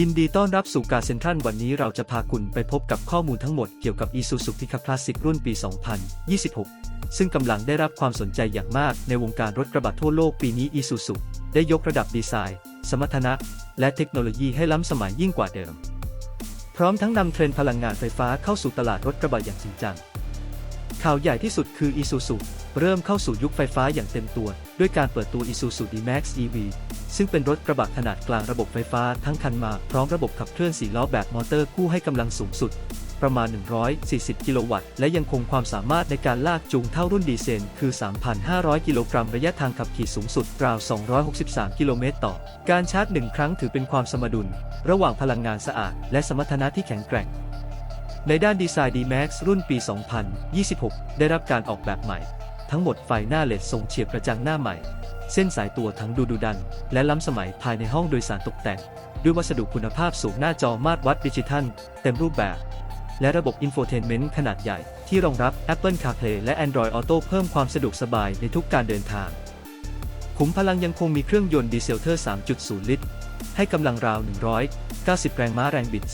ยินดีต้อนรับสู่การเซ็นทรัลวันนี้เราจะพาคุณไปพบกับข้อมูลทั้งหมดเกี่ยวกับ Isuzu Pickup Classic รุ่นปี 2026 ซึ่งกำลังได้รับความสนใจอย่างมากในวงการรถกระบะทั่วโลกปีนี้ Isuzu ได้ยกระดับดีไซน์ สมรรถนะ และเทคโนโลยีให้ล้ำสมัยยิ่งกว่าเดิม พร้อมทั้งนำเทรนด์พลังงานไฟฟ้าเข้าสู่ตลาดรถกระบะอย่างจริงจัง ข่าวใหญ่ที่สุดคือ Isuzu เริ่มเข้าสู่ยุคไฟฟ้าอย่างเต็มตัว ด้วยการเปิดตัว Isuzu D-Max EV ซึ่งเป็นรถกระบะขนาดกลางระบบไฟฟ้าทั้งคันมา พร้อมระบบขับเคลื่อน4ล้อแบบมอเตอร์คู่ให้กำลังสูงสุด ประมาณ 140 กิโลวัตต์ และยังคงความสามารถในการลากจูงเท่ารุ่นดีเซลคือ 3,500 กิโลกรัมระยะทางขับขี่สูงสุดราว 263 กิโลเมตรต่อ การชาร์จหนึ่งครั้งถือเป็นความสมดุล ระหว่างพลังงานสะอาด และสมรรถนะที่แข็งแกร่ง ในด้านดีไซน์ D-Max รุ่นปี 2026 ได้รับการออกแบบใหม่ ทั้งหมดไฟหน้าเลดทรงเฉียบกระจังหน้าใหม่ เส้นสายตัวทั้งดูดูดัน และล้ำสมัยภายในห้องโดยสารตกแต่ง ด้วยวัสดุคุณภาพสูงหน้าจอมาตรวัดดิจิทัล เต็มรูปแบบ และระบบอินโฟเทนเมนต์ขนาดใหญ่ ที่รองรับ Apple CarPlay และ Android Auto เพิ่มความสะดวกสบายในทุกการเดินทางขุมพลังยังคงมีเครื่องยนต์ดีเซลเทอร์ 3.0 ลิตร ให้กำลังราว 190 แรงม้าแรงบิด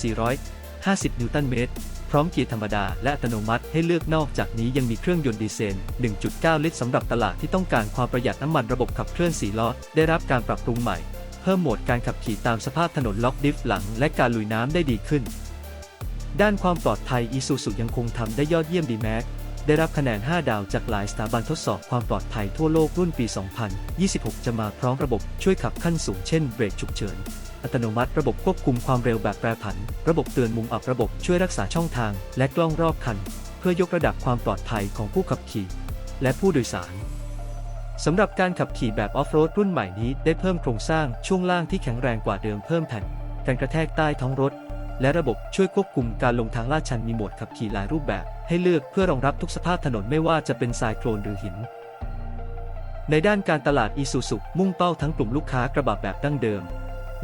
450 นิวตันเมตร ร้อมเกียร์ธรรมดาและอัตโนมัติให้เลือกนอกจากนี้ยังมีเครื่องยนต์ดีเซล 1.9 ลิตรสำหรับตลาดที่ต้องการความประหยัดน้ำมันระบบขับเคลื่อน4ล้อได้รับการปรับปรุงใหม่ เพิ่มโหมดการขับขี่ตามสภาพถนนล็อกดิฟหลัง และการลุยน้ำได้ดีขึ้น ด้านความปลอดภัย Isuzu ยังคงทำได้ยอดเยี่ยมดีแม็กได้รับคะแนน 5 ดาวจากหลายสถาบันทดสอบความปลอดภัยทั่วโลกรุ่นปี 2026 จะมาพร้อมระบบช่วยขับขั้นสูงเช่นเบรกฉุกเฉิน อัตโนมัติระบบควบคุมความเร็วแบบแปรผัน ระบบเตือนมุมอับระบบช่วยรักษาช่องทาง และกล้องรอบคัน เพื่อยกระดับความปลอดภัยของผู้ขับขี่ และผู้โดยสารสำหรับการขับขี่แบบออฟโรดรุ่นใหม่นี้ได้เพิ่มโครงสร้างช่วงล่างที่แข็งแรงกว่าเดิมเพิ่มแผ่นการกระแทกใต้ท้องรถ และระบบช่วยควบคุมการลงทางลาดชันมีโหมดขับขี่หลายรูปแบบ ให้เลือกเพื่อรองรับทุกสภาพถนนไม่ว่าจะเป็นทรายโคลนหรือหิน ในด้านการตลาด Isuzu มุ่งเป้าทั้งกลุ่มลูกค้ากระบะแบบดั้งเดิม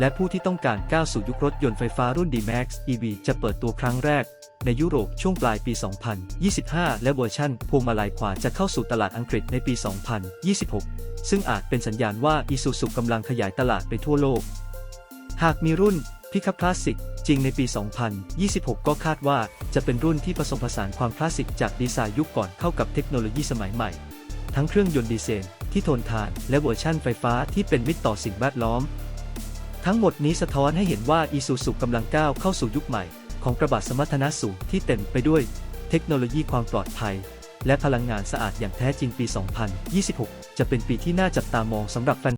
และผู้ที่ต้องการก้าวสู่ยุครถยนต์ไฟฟ้ารุ่น D-Max EV จะเปิดตัวครั้งแรก ในยุโรปช่วงปลายปี 2025 และเวอร์ชั่นพวงมาลัยขวาจะเข้าสู่ตลาดอังกฤษในปี 2026 ซึ่งอาจเป็นสัญญาณว่า Isuzu กำลังขยายตลาดไปทั่วโลก หากมีรุ่น Pickup Classic จริงในปี 2026 ก็คาดว่าจะเป็นรุ่นที่ผสมผสานความคลาสสิกจากดีไซน์ยุคก่อนเข้ากับเทคโนโลยีสมัยใหม่ ทั้งเครื่องยนต์ดีเซลที่ทนทานและเวอร์ชั่นไฟฟ้าที่เป็นมิตรต่อสิ่งแวดล้อม ทั้งหมดนี้สะท้อนให้เห็นว่าอีซูซุกำลังก้าวเข้าสู่ยุคใหม่ ของกระบะสมรรถนะสูงที่เต็มไปด้วย เทคโนโลยีความปลอดภัย และพลังงานสะอาดอย่างแท้จริงปี 2026 จะเป็นปีที่น่าจับตามองสำหรับแฟน